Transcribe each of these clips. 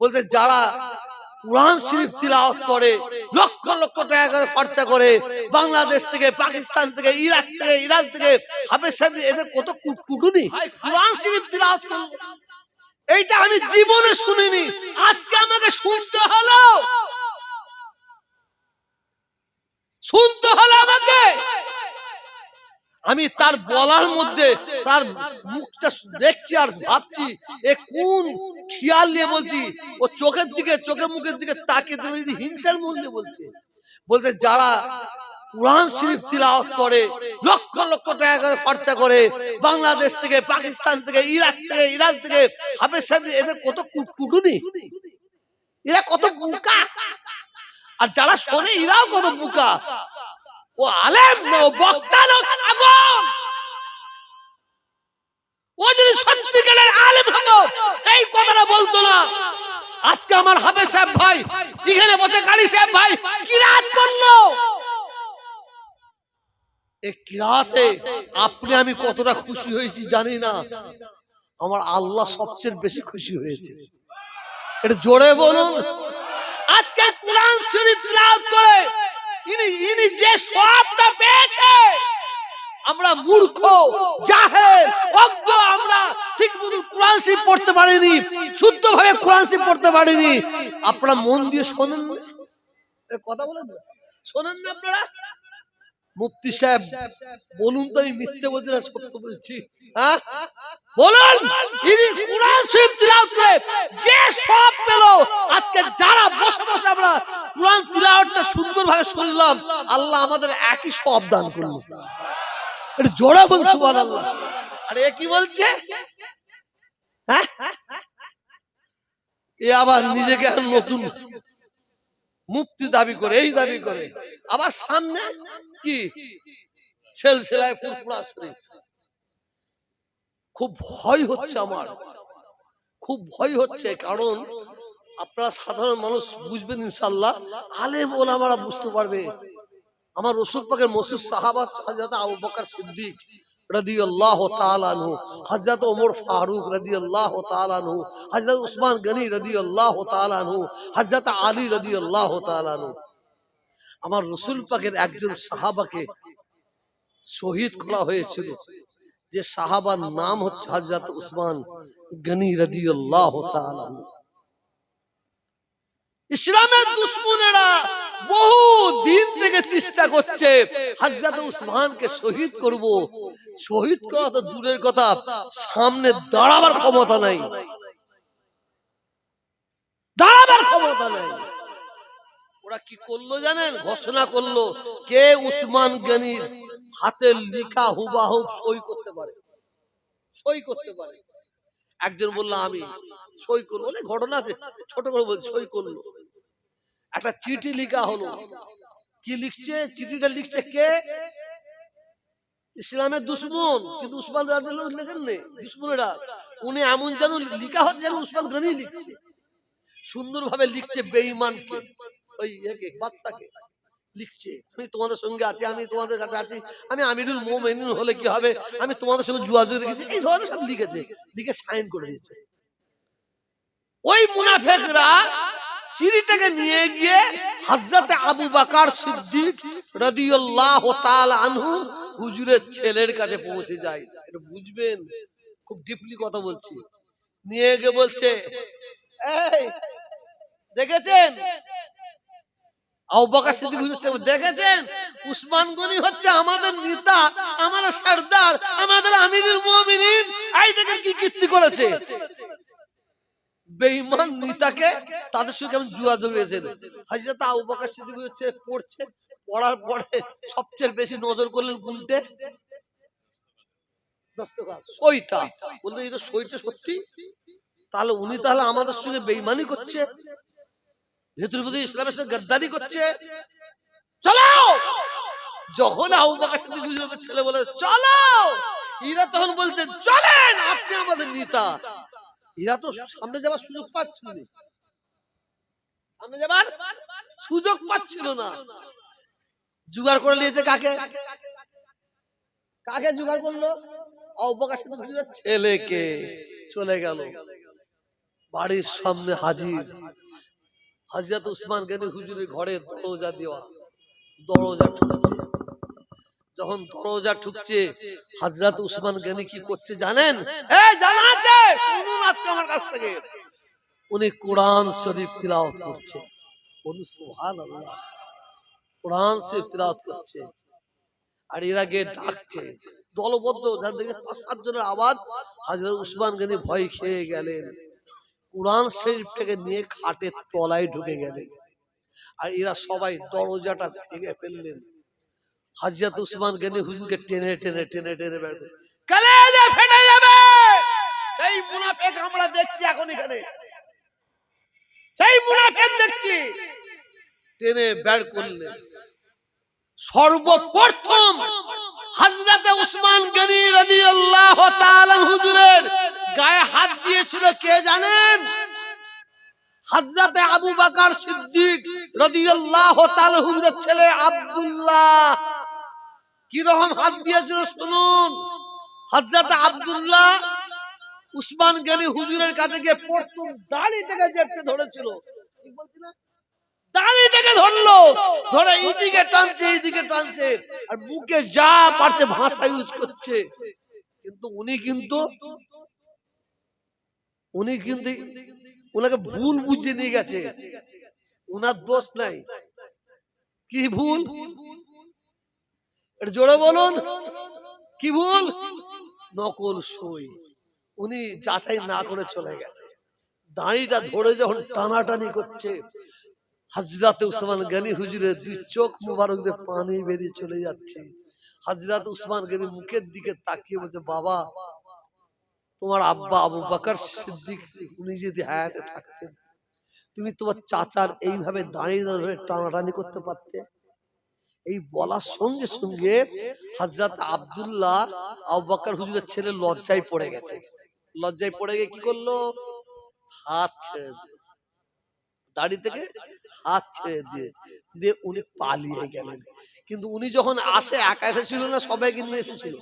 বলতে যারা কোরআন শরীফ তিলাওয়াত করে, লক্ষ লক্ষ টাকা করে খরচা করে, বাংলাদেশ থেকে, পাকিস্তান থেকে, ইরাক থেকে, ইরান থেকে, হাফেজ সাহেব, এদের কত কুটুনি? কোরআন শরীফ তিলাওয়াত এইটা আমি জীবনে শুনিনি, আজকে আমাকে শুনতে হলো। শুনতে হলো আমাকে। আমি তার বলার মধ্যে তার মুখটা দেখছি আর ভাবছি, এ কোন খেয়াল নিয়ে বলছি? ও চোখের দিকে চোখে মুখের দিকে তুমি যদি হিংসার মূল্যে বলছে। বলতে যারা কোরআন শরীফ তিলাওয়াত করে, লক্ষ লক্ষ টাকা করে খরচা করে, বাংলাদেশ থেকে, পাকিস্তান থেকে, ইরাক থেকে, ইরান থেকে, হাফেজ সাহেব, এদের কত কুটুনি? এরা কত বুকা? আর যারা শোনে, এরাও কত বুকা? ও আলেম না বক্তা, ও যদি সত্যিকারের আলেম হতো, এই কথাটা বলতো না। আজকে আমার হাফেজ সাহেব ভাই, এখানে বসে কারি সাহেব ভাই কিরাত করল? এই কিরাতে আপনি আমি কতটা খুশি হয়েছি জানি না। আমার আল্লাহ সবচেয়ে বেশি খুশি হয়েছে। এটা জোরে বলুন। আজকে কোরআন শরীফ তিলাওয়াত করে সবটা পেয়েছে। আমরা মূর্খ, জাহেল, অজ্ঞ, আমরা ঠিক মতো কোরআন শরীফ পড়তে পারিনি শুদ্ধ ভাবে কোরআন শরীফ পড়তে পারিনি। আপনারা মন দিয়ে শোনেন? কথা বলেন শোনেন না আপনারা? মুফতি সাহেব, বলুন তো আমি মিথ্যে বলছি। না সত্য বলছি যারা আল্লাহ আমাদের একই বল আরে কি বলছে? হ্যাঁ? এ আবার নিজেকে নতুন মুক্তি দাবি করে, এই দাবি করে। আবার সামনে? কি? সেলসেলায় ফুরফুরা খুব ভয় হচ্ছে আমার। খুব ভয় হচ্ছে, কারণ আপনারা সাধারণ মানুষ বুঝবেন ইনশাল্লাহ আলেম ওলামারা বুঝতে পারবে। আমার রসুল পাকের মসুদ সাহাবাত হযরত আবু সিদ্দিক ওমর ফারুক রাদিয়াল্লাহু তাআলা আনহু, হযরত উসমান গনি রাদিয়াল্লাহু তাআলা আনহু, হযরত আলী রাদিয়াল্লাহু তাআলা আনহু। আমার রসুল পাকের একজন সাহাবাকে শহীদ করা হয়েছিল, যে সাহাবার নাম হচ্ছে হযরত উসমান গনি তাআলা আনহু। ইসলামের দুশ্মনেরা বহু দিন থেকে চেষ্টা করছে হাজরত উসমানকে শহীদ করব। শহীদ করা তো দূরের কথা, সামনে দাঁড়াবার ক্ষমতা নাই। দাঁড়াবার ক্ষমতা নাই। ওরা কি করল জানেন? ঘোষণা করল কে উসমান গনির হাতের লিখা হুবাহু সই করতে পারে? সই করতে পারে। একজন বলল, আমি সই করব। বলে, ঘটনা আছে। ছোট করে বলছি, সই করল। একটা চিঠি লিখা হলো। কি লিখছে? চিঠিটা লিখছে কে? ইসলামের দুশ্মন। কিন্তু উসমান লেখেন নেই দুশ্মনেরা। উনি এমন যেন লিখা হচ্ছে যেন উসমান গনি লিখছে। সুন্দরভাবে লিখছে বেঈমানকে। ওই একে বাচ্চাকে লিখছে। আমি তোমাদের সঙ্গে আছি, আমি তোমাদের আছি, আমি আমিরুল হলে কি হবে? আমি তোমাদের সঙ্গে এই ধরনের লিখেছে, লিখে সাইন করে দিয়েছে। ওই মুনাফেকরা নিয়ে গিয়ে হযরতে আবু বকর সিদ্দিক রাদিয়াল্লাহু তাআলা আনহু হুজুরের ছেলের কাছে পৌঁছে যায়। এটা বুঝবেন? খুব ডিপলি কথা বলছি। নিয়ে গিয়ে বলছে, এই, দেখেছেন? আবু বকর সিদ্দিক হুজুর দেখেছেন? উসমান গনি হচ্ছে আমাদের নেতা আমাদের সর্দার আমাদের আমিরুল মুমিনিন। এই দেখেন কি কীর্তি করেছে। বেঈমান নেতাকে তাদের সঙ্গে কেমন জুয়া জড়িয়েছেন হাজরত আবু বকর সিদ্দিক হচ্ছে পড়ছে পড়ার পরে সবচেয়ে বেশি নজর করলেন কোনটে? সইটা বলতে তো সইটা সত্যি? তাহলে উনি তাহলে আমাদের সঙ্গে বেইমানি করছে? ইসলামের সঙ্গে গাদ্দারি করছে। চলো! যখন ছেলে বলে, চলো! এরা তখন বলছে, চলেন, আপনি আমাদের নেতা। তো সামনে যাবার সুযোগ পাচ্ছিল না। সামনে যাবার সুযোগ পাচ্ছিল না। করে নিয়েছে কাকে? কাকে জোগাড় করল? ছেলেকে। চলে গেল। বাড়ির সামনে হাজির। হাজরত উসমান গনি হুজুরের ঘরে দরজা দেওয়া দরজা ঠুকছে। যখন দরজা ঠুকছে হাজরত উসমান গনি কি করছে জানেন? আমার কাছ থেকে। উনি কোরআন শরীফ তিলাওয়াত করছে। কোরআন শরীফ তিলাওয়াত করছে। আর এরা গিয়ে ডাকছে। দলবদ্ধ যার দিকে পাঁচ সাত জনের আওয়াজ। হাজরত উসমান গনি ভয় খেয়ে গেলেন। কোরআন শরীফটাকে নিয়ে খাটের তলায় ঢুকে গেলেন। আর এরা সবাই দরজাটা ভেঙে ফেললেন। হাজরত উসমান গনি হুজুরকে টেনে টেনে টেনে টেনে বের করে ফেটে যাবে! সেই মুনাফেক আমরা দেখছি এখন এখানে। সেই মুনাফেক দেখছি। টেনে বের করলেন। সর্বপ্রথম হযরতে উসমান গনি রাদিয়াল্লাহু তাআলা হুজুরের গায়ে হাত দিয়েছিল, কে জানেন? হযরতে আবু বকর সিদ্দিক ছেলে আব্দুল্লাহ। কি রকম হাত দিয়েছিল শুনুন। আব্দুল্লাহ উসমান গনি হুজুরের কাছে গিয়ে দাড়িটাকে ধরেছিল। দাড়িটাকে ধরলো। ধরে এইদিকে টানছে এইদিকে টানছে। আর বুকে যা পারছে ভাষা ইউজ করছে। কিন্তু উনি কিন্তু উনি কিন্তু ওনাকে ভুল বুঝে নিয়ে গেছে। উনার দোষ নাই। কি ভুল? জোরে বলুন। কি ভুল? নকল সই। উনি যাচাই না করে চলে গেছে। দাঁড়িটা ধরে যখন টানাটানি করছে হাজরাতে উসমান গনি হুজুরের দুই চোখ মুবারক দিয়ে পানি বেরিয়ে চলে যাচ্ছে। হাজরাত উসমান গনি মুখের দিকে তাকিয়ে বলছে, বাবা তোমার আব্বা আবু বকর সিদ্দিক উনি যদি হায়াতে থাকতেন তুমি তোমার চাচার এইভাবে দাঁড়িয়ে ধরে টানাটানি করতে পারতে? এই বলার সঙ্গে সঙ্গে হাজরাত আব্দুল্লাহ আবু বকর হুজুরের ছেলে লজ্জায় পড়ে গেছে। লজ্জায় পড়ে গিয়ে কি করল? হাত ছেড়ে দিল দাড়ি থেকে হাত ছেড়ে দিয়ে দিয়ে উনি পালিয়ে গেলেন। কিন্তু উনি যখন আসে একা এসেছিল না? সবাইকে নিয়ে এসেছিল।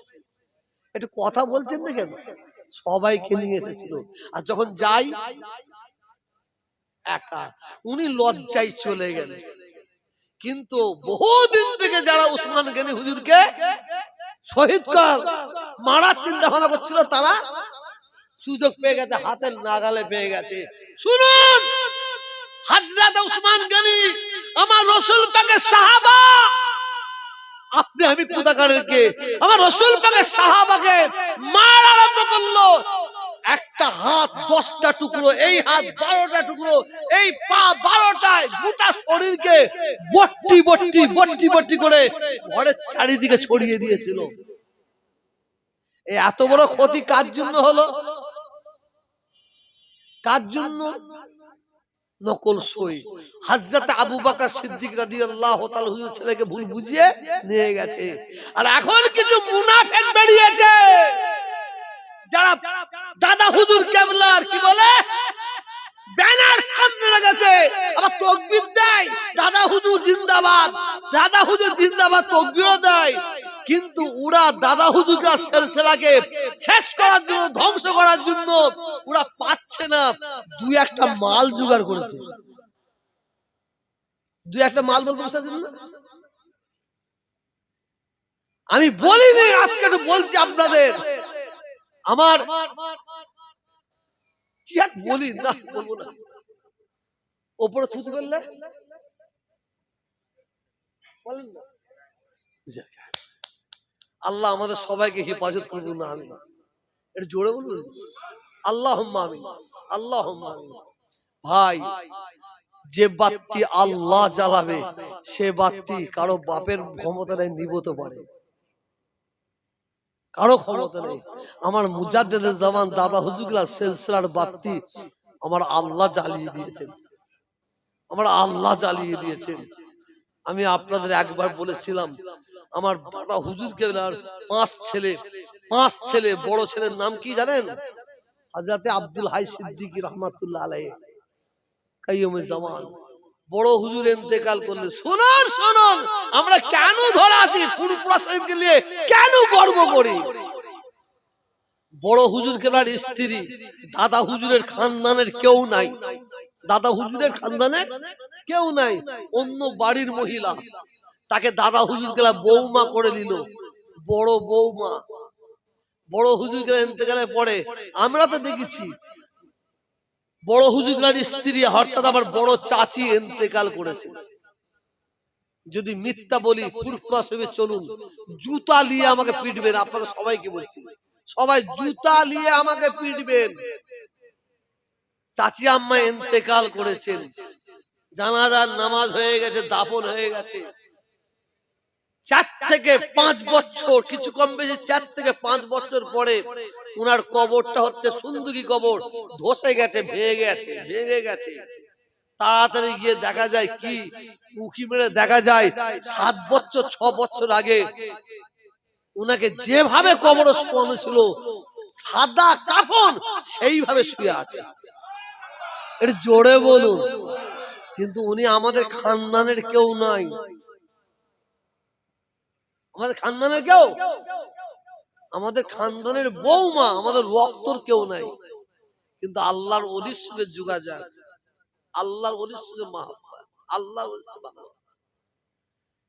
একটু কথা বলছেন না কেন সবাইকে নিয়ে এসেছিল। আর যখন যাই একা। উনি লজ্জায় চলে গেলেন। কিন্তু বহুদিন থেকে যারা উসমান গনি হুজুরকে শহীদ কর মারার চিন্তা ভাবনা করছিল তারা সুযোগ পেয়ে গেছে হাতের নাগালে পেয়ে গেছে। শুনুন হাজরাত উসমান গনি আমার রসুল পাকের সাহাবা আপনি আমি কোথাকারের কে আমার রসুল পাকের সাহাবাকে মার আরম্ভ করল। একটা হাত দশটা টুকরো এই হাত বারোটা টুকরো এই পা বারোটায় গোটা শরীরকে বট্টি বট্টি বট্টি বট্টি করে ঘরের চারিদিকে ছড়িয়ে দিয়েছিল। এই এত বড় ক্ষতি কার জন্য হলো? কার জন্য? নকল সই। হাজরত আবু বকর সিদ্দিক রাদিয়াল্লাহু তাআলা হুজুর ছেলেকে ভুল বুঝিয়ে নিয়ে গেছে। আর এখন কিছু মুনাফিক বেরিয়েছে। যারা দাদা হুজুর কেবলার কি বলে? ব্যানার সামনে রেখেছে। আবার তকবির দেয়। দাদা হুজুর জিন্দাবাদ। দাদা হুজুর জিন্দাবাদ তকবিরও দেয়। কিন্তু ওরা দাদা হুজুররা সেলসেলাকে শেষ করার জন্য, ধ্বংস করার জন্য ওরা পাচ্ছে না। দুই একটা মাল জোগাড় করেছে। দুই একটা মাল বলতে বুঝতে না? আমি বলিনি, আজকে একটু বলছি আপনাদের। আমার কি আর বলি? না, বলব না। ওপরে থুতু ফেললে বলেন না। আল্লাহ আমাদের সবাইকে হেফাজত করব না আমি এটা জোরে বলবেন? আল্লাহ আমি আল্লাহ ভাই, যে বাতি আল্লাহ জ্বালাবে, সে বাতি কারও বাপের ক্ষমতা নেই, নিবতে পারে। কারও ক্ষমতা নেই। আমার মুজাদ্দেদের জামান দাদা হুজুগলা সিলসিলার বাতি আমার আল্লাহ জ্বালিয়ে দিয়েছেন। আমার আল্লাহ জ্বালিয়ে দিয়েছেন। আমি আপনাদের একবার বলেছিলাম আমার দাদা হুজুর কেবলার পাঁচ ছেলে পাঁচ ছেলে, বড় ছেলের নাম কি জানেন? হাজরাতে আব্দুল হাই সিদ্দিকী রহমাতুল্লাহ কাইয়ুমে জামান। বড় হুজুর ইন্তেকাল করলে, শুনুন শুনুন, আমরা কেন ধরা আছি? ফুরপুরা শরীফকে নিয়ে কেন গর্ব করি? বড় হুজুর কেনার স্ত্রী, দাদা হুজুরের খানদানের কেউ নাই। দাদা হুজুরের খানদানের কেউ নাই। অন্য বাড়ির মহিলা তাকে দাদা হুজুর গেলা বৌমা করে নিল বড় বৌমা। বড় হুজুর গেলা ইন্তেকালের পরে আমরা তো দেখেছি। বড় হুজুরগলার স্ত্রী, হঠাৎ আমার বড় চাচি ইন্তেকাল করেছে। যদি মিথ্যা বলি হিসেবে চলুন, জুতা নিয়ে আমাকে পিটবেন, আপনাদের সবাইকে বলছি। সবাই জুতা নিয়ে আমাকে পিটবেন। চাচি আম্মা ইন্তেকাল করেছেন। জানাজার নামাজ হয়ে গেছে, দাফন হয়ে গেছে। চার থেকে পাঁচ বছর কিছু কম বেশি চার থেকে পাঁচ বছর পরে উনার কবরটা হচ্ছে সুন্দরী কবর। ধসে গেছে ভেঙে গেছে ভেঙে গেছে। তাড়াতাড়ি গিয়ে দেখা যায় কি? উকি মেরে দেখা যায় সাত বছর ছ বছর আগে উনাকে যেভাবে কবর শোয়ানো ছিল সাদা কাফন সেইভাবে শুয়ে আছে। এটা জোরে বলুন কিন্তু উনি আমাদের খানদানের কেউ নাই। আমাদের খানদানের কেউ? আমাদের খানদানের বৌমা, আমাদের রক্তর কেউ নাই। কিন্তু আল্লাহর অলির সঙ্গে যোগাযোগ, আল্লাহর অলির সঙ্গে মাহাব্বা আল্লাহর।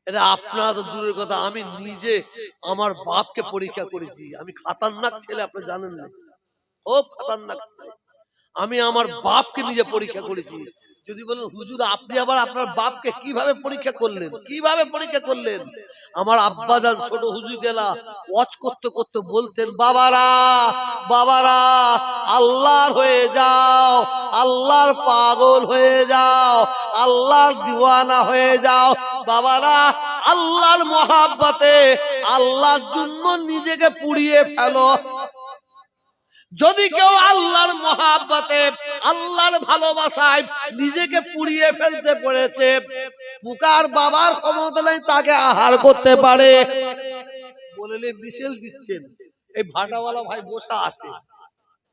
এটা আপনারা তো দূরের কথা, আমি নিজে আমার বাপকে পরীক্ষা করেছি। আমি খাতারনাক ছেলে, আপনি জানেন না। খুব খাতারনাক ছেলে। আমি আমার বাপকে নিজে পরীক্ষা করেছি। যদি বলেন, হুজুর, আপনি আবার আপনার বাপকে কীভাবে পরীক্ষা করলেন? কীভাবে পরীক্ষা করলেন? আমার আব্বাজান ছোট হুজুর গেলা ওয়াচ করতে করতে বলতেন, বাবারা বাবারা, আল্লাহর হয়ে যাও, আল্লাহর পাগল হয়ে যাও, আল্লাহর দিওয়ানা হয়ে যাও। বাবারা, আল্লাহর মহাব্বতে, আল্লাহর জন্য নিজেকে পুড়িয়ে ফেলো। যদি কেউ আল্লাহর মহাব্বতে, আল্লাহর ভালোবাসায় নিজেকে পুড়িয়ে ফেলতে পড়েছে পুকার বাবার ক্ষমতা নেই, তাকে আহার করতে পারে। বললে মিশেল দিচ্ছেন। এই ভাটাওয়ালা ভাই বসা আছে।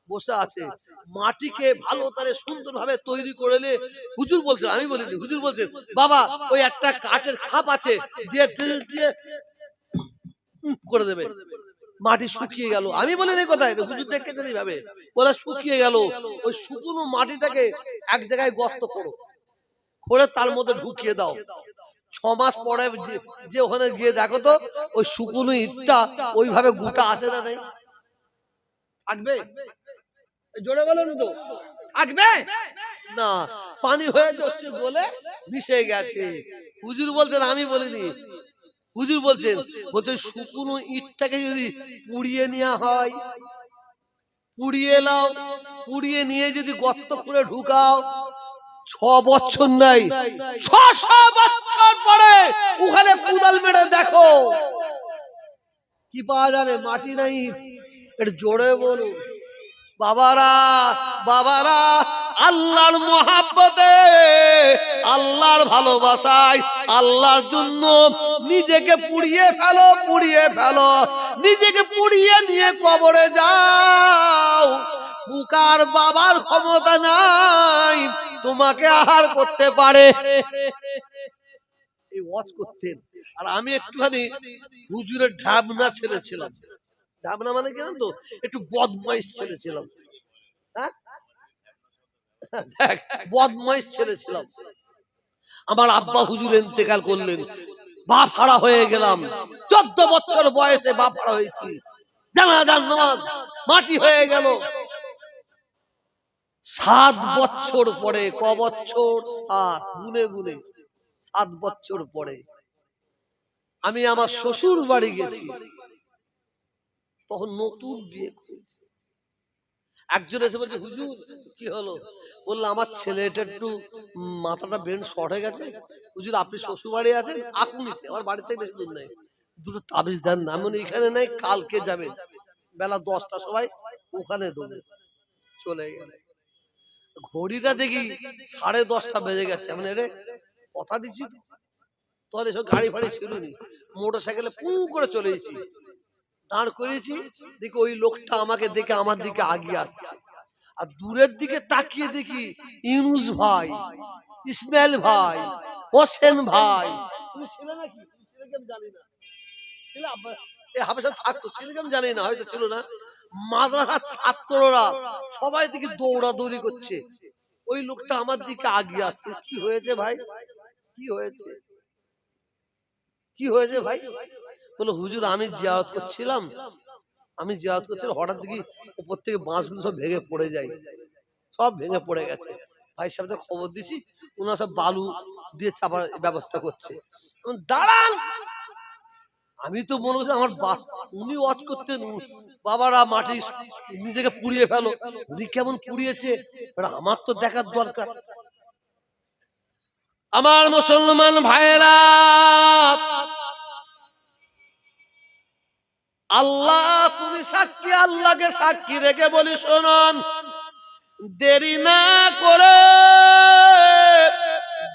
বসে আছে। মাটিকে ভালো তারে সুন্দর ভাবে তৈরি করলে হুজুর বলছেন, আমি বলিনি হুজুর বলছেন, বাবা, ওই একটা কাঠের খাপ আছে, দিয়ে দিয়ে করে দেবে। মাটি শুকিয়ে গেল। আমি বলি এই কথা হুজুর দেখেছেন এইভাবে। বলে শুকিয়ে গেল, ওই শুকনো মাটিটাকে এক জায়গায় গর্ত করো। করে তার মধ্যে ঢুকিয়ে দাও। ছ মাস পরে যে- ওখানে গিয়ে দেখো তো, ওই শুকনো ইটটা ওইভাবে গোটা আছে না নাই? থাকবে? জোরে বলেন তো। থাকবে? না, পানি হয়ে যাচ্ছে বলে মিশে গেছে। হুজুর বলছেন, আমি বলিনি হুজুর বলছেন, বলছে, শুকনো ইটটাকে যদি পুড়িয়ে নেওয়া হয়, পুড়িয়ে নাও, পুড়িয়ে নিয়ে যদি গর্ত করে ঢুকাও, ছ বছর নাই ছশো বছর পরে ওখানে কুদাল মেরে দেখো। কি পাওয়া যাবে? মাটি নাই এটা জোরে বলুন। বাবারা বাবারা, আল্লাহর মহাব্বতে, আল্লাহর ভালোবাসায়, আল্লাহর জন্য নিজেকে পুড়িয়ে ফেলো পুড়িয়ে ফেলো, নিজেকে পুড়িয়ে নিয়ে কবরে যাও। পুকার বাবার ক্ষমতা নাই, তোমাকে আহার করতে পারে। আর আমি একটুখানি হুজুরের ঢাবনা ছেলে ছিলাম ঢাবনা মানে কি তো, একটু বদমাইশ ছেলে ছিলাম। হ্যাঁ? বদমাইশ ছেলে ছিলাম। আমার আব্বা হুজুর ইন্তেকাল করলেন, বাপ হারা হয়ে গেলাম। চোদ্দ বছর বয়সে বাপ হারা হয়েছি। জানা যান নামাজ মাটি হয়ে গেল। সাত বছর পরে, ক বছর? সাত, গুনে গুনে, সাত বছর পরে। আমি আমার শ্বশুর বাড়ি গেছি। তখন নতুন বিয়ে করেছি। একজন এসে বলছে, হুজুর, কি হলো? বলল, আমার ছেলেটা একটু মাথাটা ব্রেন শর্ট হয়ে গেছে। হুজুর, আপনি শ্বশুর বাড়ি আছেন আকুনিতে আমার বাড়িতে বেশি দূর নাই। দুটো তাবিজ দেন না। এমন এখানে নাই, কালকে যাবে। বেলা দশটা সবাই ওখানে দেবো। চলে গেল। ঘড়িটা দেখি সাড়ে দশটা বেজে গেছে। মানে রে কথা দিচ্ছি। তোর এসব গাড়ি ফাড়ি ছিল মোটর সাইকেলে পু করে চলে এসেছি। দাঁড় করেছি দেখি ওই লোকটা আমাকে দেখে আমার দিকে আগিয়ে আসছে। আর দূরের দিকে তাকিয়ে দেখি ইউনুস ভাই ইসমাইল ভাই হোসেন ভাই। তুমি ছিলে নাকি? ছিলে কি আমি জানি না। ছিলে হাবেশা থাকতো ছিলে কি জানি না হয়তো ছিল না। মাদ্রাসার ছাত্ররা সবাই দিকে দৌড়াদৌড়ি করছে। ওই লোকটা আমার দিকে আগিয়ে আসছে। কি হয়েছে ভাই? কি হয়েছে? কি হয়েছে ভাই? বলো হুজুর, আমি জিয়ারত করছিলাম। আমি জিয়ারত করছিলাম হঠাৎ দেখি উপর থেকে বাঁশগুলো সব ভেঙে পড়ে যায়। সব ভেঙে পড়ে গেছে। ভাই সাহেবকে খবর দিছি, ওনারা সব বালু দিয়ে চাপার ব্যবস্থা করছে। দাঁড়ান! আমি তো মনে হচ্ছে আমার বা- উনি ওয়াচ করতেন বাবারা মাটি নিজেকে পুড়িয়ে ফেলো। উনি কেমন পুড়িয়েছে? আমার তো দেখার দরকার। আমার মুসলমান ভাইরা আল্লাহ, তুমি সাক্ষী, আল্লাহকে সাক্ষী রেখে বলি, শোনন। দেরি না করে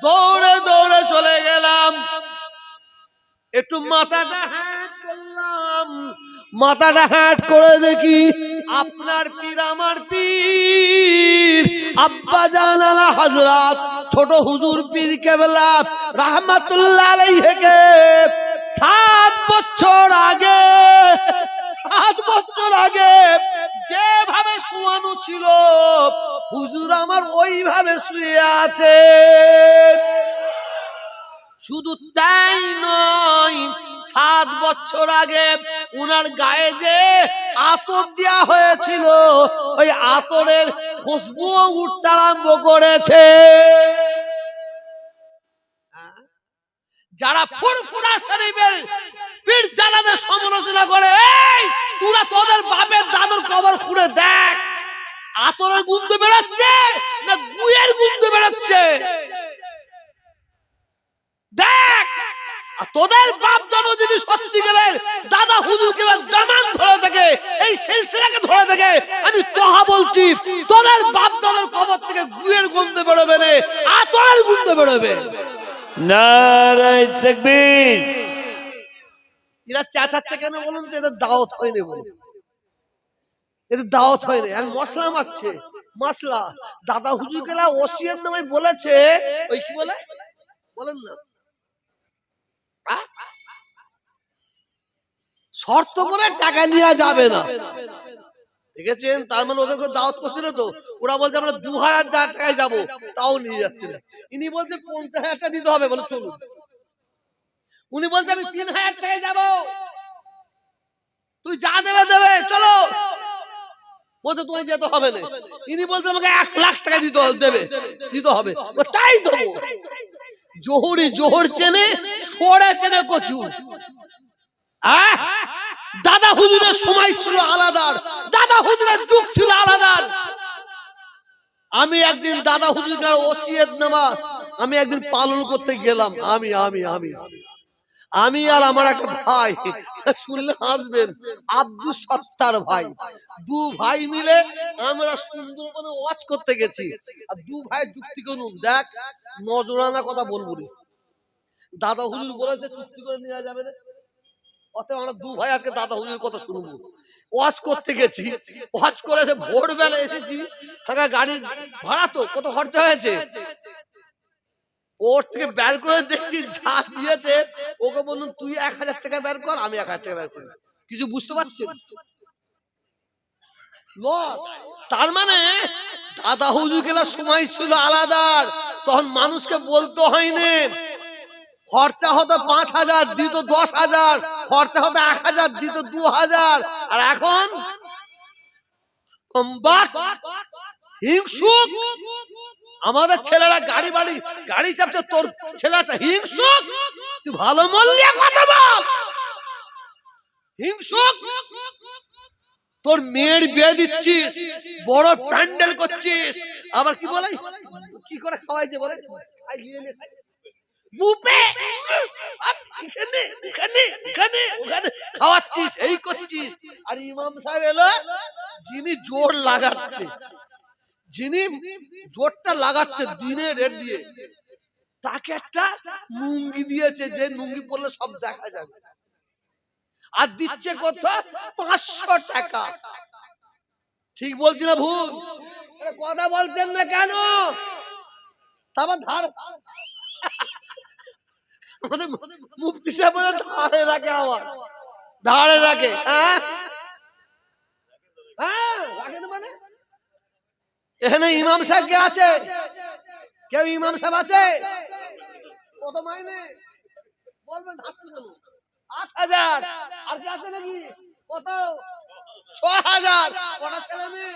দৌড়ে দৌড়ে চলে গেলাম। একটু মাথাটা হ্যাট করলাম। মাথাটা হ্যাট করে দেখি, আপনার পীর, আমার পীর। আব্বা জান আলা হযরত, ছোট হুজুর পীর কেবলা, রাহমাতুল্লাহ আলাইহিকে। সাত বছর আগে, সাত বছর আগে যেভাবে শোয়ানো ছিল, হুজুর আমার ওইভাবে শুয়ে আছে। শুধু তাই নয়, সাত বছর আগে উনার গায়ে যে আতর দেওয়া হয়েছিল, ওই আতরের খুশবুও উঠতে আরম্ভ করেছে। যারা ফুরফুরা শরীফের পীর জানাদের সমালোচনা করে, এই, তোরা তোদের বাপের দাদুর কবর খুঁড়ে দেখ। আতরের গুন্দ বেরোচ্ছে না গুয়ের গুন্দ বেরোচ্ছে দেখ তোদের বাপ দাদু যদি সত্যিকারের দাদা হুজুর হুজুরকে দামান ধরে থাকে, এই সিলসিলাকে ধরে থাকে, আমি তোহা বলছি, তোদের বাপ দাদার কবর থেকে গুয়ের গন্ধ বেরোবে রে আতরের গন্ধ বেরোবে। নারায় তাকবীর। এরা কেন তো? এদের দাওয়াত হয়নি বলে এদের দাওয়াত হয়নি। আর মশলা মারছে। মশলা। দাদা হুজুর গেলা ওসিয়ত নামে বলেছে, ওই কি বলে? বলেন না? শর্ত করে টাকা নেওয়া যাবে না। দেখেছেন? তার মানে ওদেরকে দাওয়াত করছিল তো। ওরা বলছে, আমরা দু হাজার টাকায় যাব। তাও নিয়ে যাচ্ছে না ইনি বলছে, পঞ্চাশ হাজার দিতে হবে বলে, চলুন। উনি বলছে, আমি তিন হাজার টাকায় যাব। তুই যা দেবে দেবে, চলো। বলছে, তোমায় যেতে হবে না। ইনি বলছে, আমাকে এক লাখ টাকা দিতে দেবে। দিতে হবে। তাই দেবো। জোহরি, জোহর চেনে সরে চেনে কচু। আহ! দাদা হুজুরের সময় ছিল আলাদার দাদা হুজুরের যুগ ছিল আলাদার আমি একদিন দাদা হুজুরের ওসিয়ত নামা আমি একদিন পালন করতে গেলাম। আমি আমি আমি। আমি আর আমার একটা ভাই, শুনলে হাসবেন, আব্দুল সত্তার ভাই। দু ভাই মিলে আমরা সুন্দরবনে ওয়াচ করতে গেছি। আর দু ভাই যুক্তি করুন, দেখ, নজরানা কথা বলব দাদা হুজুর বলেছে চুক্তি করে নেওয়া যাবে না অতএব আমরা দু ভাই আজকে দাদা হুজুর কথা শুনব। ওয়াচ করতে গেছি। ওয়াচ করেছে ভোরবেলা এসেছি। গাড়ি ভাড়া তো, কত খরচা হয়েছে? ওর থেকে বের করে দেখছি দিয়েছে। ওকে বলুন তুই এক হাজার টাকা বের কর, আমি এক হাজার টাকা বের করি। কিছু বুঝতে Loss। তার মানে দাদা হুজুর সময় ছিল আলাদার তখন মানুষকে বলতে হয়নি। খরচা হতো পাঁচ হাজার, দিত দশ হাজার, খরচা হতো এক হাজার, দিত দু হাজার। আর এখন আমাদের ছেলেরা গাড়ি বাড়ি, গাড়ি চাপছে, তোর ছেলেটা হিংসুক। তুই ভালো মূল্যে কথা বল। হিংসুক। তোর মেয়ের বিয়ে দিচ্ছিস, বড় প্যান্ডেল করছিস। আবার কি বলে? কি করে খাওয়াইছে বলে। খাওয়াচ্ছিস, এই করছিস। আর ইমাম সাহেব এলো, যিনি জোর লাগাচ্ছে, যিনি জোরটা লাগাচ্ছে দিনে রেট দিয়ে, তাকে একটা লুঙ্গি দিয়েছে, যে লুঙ্গি পরলে সব দেখা যাবে। আর দিচ্ছে কত? পাঁচশো টাকা। ঠিক বলছি না ভুল? কথা বলছেন না কেন? তারপর ধার আমাদের মুফতি সাহেব ধারে রাখে আবার। ধারে রাখে হ্যাঁ? হ্যাঁ মানে? এখানে ইমাম সাহেব কে আছে? কেউ ইমাম সাহেব আছে? কত মাইনে? বলবেন আট হাজার। আর কি আছে নাকি? কত? ছ হাজার। ছেলে মেয়ে?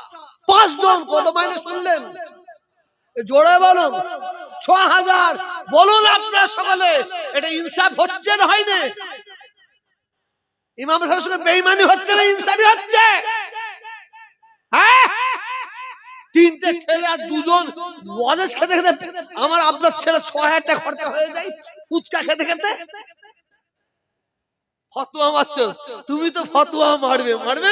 পাঁচজন কত মাইনে শুনলেন? জোরে বলুন ছ হাজার বলুন আপনার সকলে এটা ইনসাফ হচ্ছে না হয়নি? ইমাম সাহেবের সঙ্গে বেইমানি হচ্ছে না ইনসাফি হচ্ছে? হ্যাঁ? তিনটে ছেলে আর দুজন খেতে খেতে আমার আপনার ছেলে ছ হাজার টাকা খরচা হয়ে যায় ফুচকা খেতে খেতে। ফতুয়া মারছো তুমি তো ফতুয়া মারবে মারবে না?